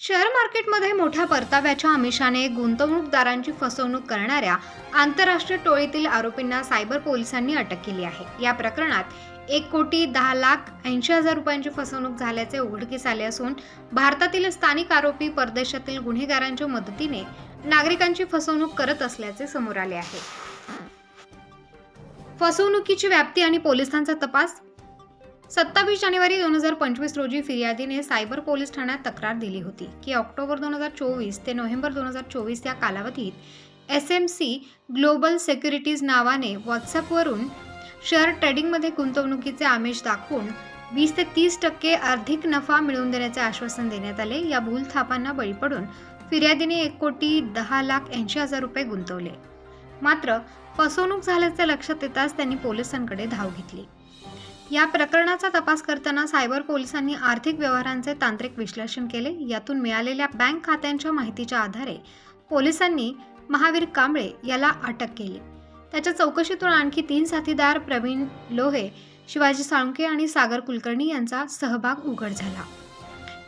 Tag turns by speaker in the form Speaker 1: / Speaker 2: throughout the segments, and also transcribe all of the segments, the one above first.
Speaker 1: Share मार्केटमध्ये मोठ्या परताव्याच्या आमिषाने गुंतवणूकदारांची फसवणूक करणाऱ्या आंतरराष्ट्रीय टोळीतील आरोपींना सायबर पोलिसांनी अटक केली आहे. या प्रकरणात एक कोटी दहा लाख ऐंशी हजार रुपयांची फसवणूक झाल्याचे उघडकीस आले असून भारतातील स्थानिक आरोपी परदेशातील गुन्हेगारांच्या मदतीने नागरिकांची फसवणूक करत असल्याचे समोर आले आहे. फसवणुकीची व्याप्ती आणि पोलिसांचा तपास सत्तावीस जानेवारी दोन हजार पंचवीस रोजी फिर्यादीने सायबर पोलीस ठाण्यात तक्रार दिली होती की ऑक्टोबर दोन हजार चोवीस ते नोव्हेंबर दोन हजार चोवीस या कालावधीत S M C global securities नावाने व्हॉट्सअपवरून शेअर ट्रेडिंगमध्ये गुंतवणुकीचे आमिष दाखवून वीस ते तीस टक्के आर्थिक नफा मिळवून देण्याचे आश्वासन देण्यात आले. या भूलथापांना बळी पडून फिर्यादीने एक कोटी दहा लाख ऐंशी हजार रुपये गुंतवले. मात्र फसवणूक झाल्याचे लक्षात येताच त्यांनी पोलिसांकडे धाव घेतली. या प्रकरणाचा तपास करताना सायबर पोलिसांनी आर्थिक व्यवहारांचे तांत्रिक विश्लेषण केले. यातून मिळालेल्या बँक खात्यांच्या माहितीच्या आधारे पोलिसांनी महावीर कांबळे याला अटक केली. त्याच्या चौकशीतून आणखी तीन साथीदार प्रवीण लोहे शिवाजी साळुंके आणि सागर कुलकर्णी यांचा सहभाग उघड झाला.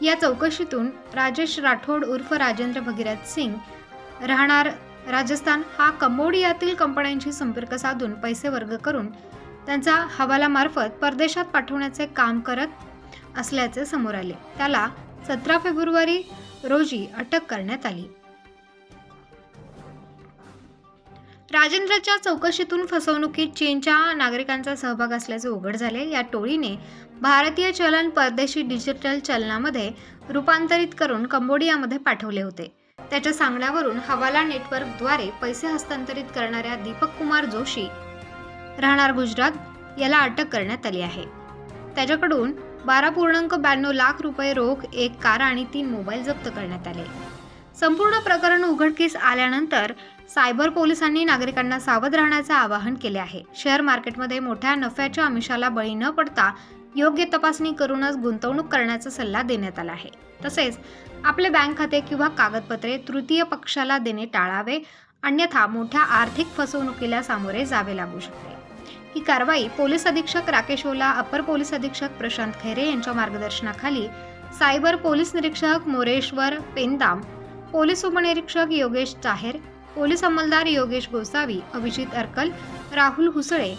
Speaker 1: या चौकशीतून राजेश राठोड उर्फ राजेंद्र भगीरथ सिंग राहणार राजस्थान हा कंबोडियातील कंपन्यांशी संपर्क साधून पैसे वर्ग करून त्यांचा हवालामार्फत परदेशात पाठवण्याचे काम करत असल्याचे समोर आले. त्याला सतरा फेब्रुवारी रोजी अटक करण्यात आली. राजेंद्रच्या चौकशीतून फसवणुकीत चीनच्या नागरिकांचा सहभाग असल्याचे उघड झाले. या टोळीने भारतीय चलन परदेशी डिजिटल चलनामध्ये रूपांतरित करून कंबोडियामध्ये पाठवले होते. त्याच्या सांगण्यावरून हवाला नेटवर्कद्वारे पैसे हस्तांतरित करणाऱ्या दीपक कुमार जोशी राहणार गुजरात याला अटक करण्यात आली आहे. त्याच्याकडून बारा पूर्णांक ब्याण्णव लाख रुपये रोख एक कार आणि तीन मोबाईल जप्त करण्यात आले. संपूर्ण प्रकरण उघडकीस आल्यानंतर सायबर पोलिसांनी नागरिकांना सावध राहण्याचे आवाहन केले आहे. शेअर मार्केटमध्ये मोठ्या नफ्याच्या आमिषाला बळी न पडता योग्य तपासणी करूनच गुंतवणूक करण्याचा सल्ला देण्यात आला आहे. तसेच आपले बँक खाते किंवा कागदपत्रे तृतीय पक्षाला देणे टाळावे अन्यथा मोठ्या आर्थिक फसवणुकीला सामोरे जावे लागू शकते. ही कारवाई पोलीस अधीक्षक राकेश ओला अपर पोलीस अधीक्षक प्रशांत खैरे यांच्या मार्गदर्शनाखाली सायबर पोलीस निरीक्षक मोरेश्वर पेंदाम पोलीस उपनिरीक्षक योगेश चाहेर पोलीस अंमलदार योगेश गोसावी अभिजित अरकल राहुल हुसळे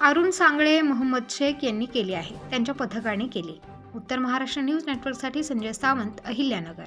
Speaker 1: अरुण सांगळे मोहम्मद शेख यांनी केली आहे. त्यांच्या पथकाने केली. उत्तर महाराष्ट्र न्यूज नेटवर्कसाठी संजय सावंत अहिल्यानगर.